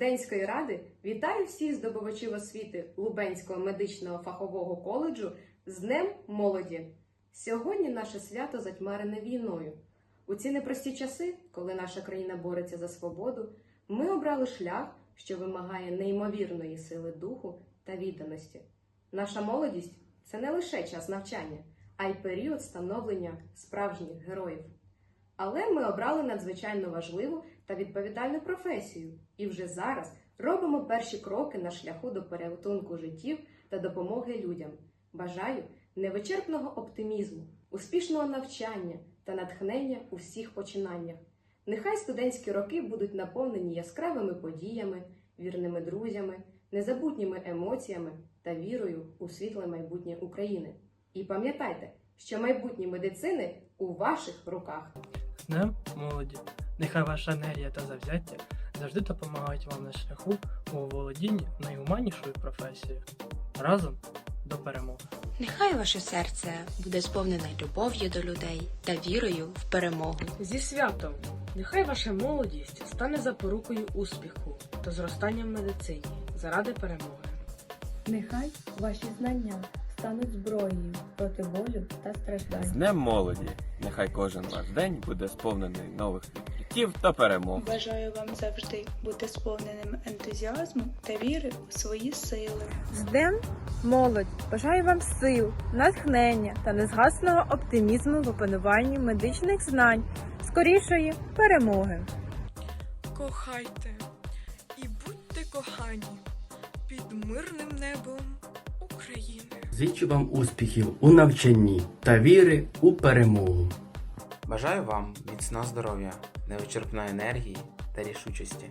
студентської ради вітаю всіх здобувачів освіти Лубенського медичного фахового коледжу з Днем молоді. Сьогодні наше свято затьмарене війною. У ці непрості часи, коли наша країна бореться за свободу, ми обрали шлях, що вимагає неймовірної сили духу та відданості. Наша молодість це не лише час навчання, а й період становлення справжніх героїв. Але ми обрали надзвичайно важливу та відповідальну професію і вже зараз робимо перші кроки на шляху до порятунку життів та допомоги людям. Бажаю невичерпного оптимізму, успішного навчання та натхнення у всіх починаннях. Нехай студентські роки будуть наповнені яскравими подіями, вірними друзями, незабутніми емоціями та вірою у світле майбутнє України. І пам'ятайте, що майбутнє медицини у ваших руках. З Днем молоді! Нехай ваша енергія та завзяття завжди допомагають вам на шляху у володінні найгуманнішою професією. Разом до перемоги! Нехай ваше серце буде сповнене любов'ю до людей та вірою в перемогу. Зі святом! Нехай ваша молодість стане запорукою успіху та зростанням в медицині заради перемоги. Нехай ваші знання стануть зброєю проти болю та З страждань. Днем молоді! Нехай кожен ваш день буде сповнений нових відкриттів та перемог. Бажаю вам завжди бути сповненим ентузіазму та віри у свої сили. З Днем молодь! Бажаю вам сил, натхнення та незгасного оптимізму в опануванні медичних знань, скорішої перемоги. Кохайте і будьте кохані під мирним небом України. Зичу вам успіхів у навчанні та віри у перемогу. Бажаю вам міцного здоров'я, невичерпної енергії та рішучості.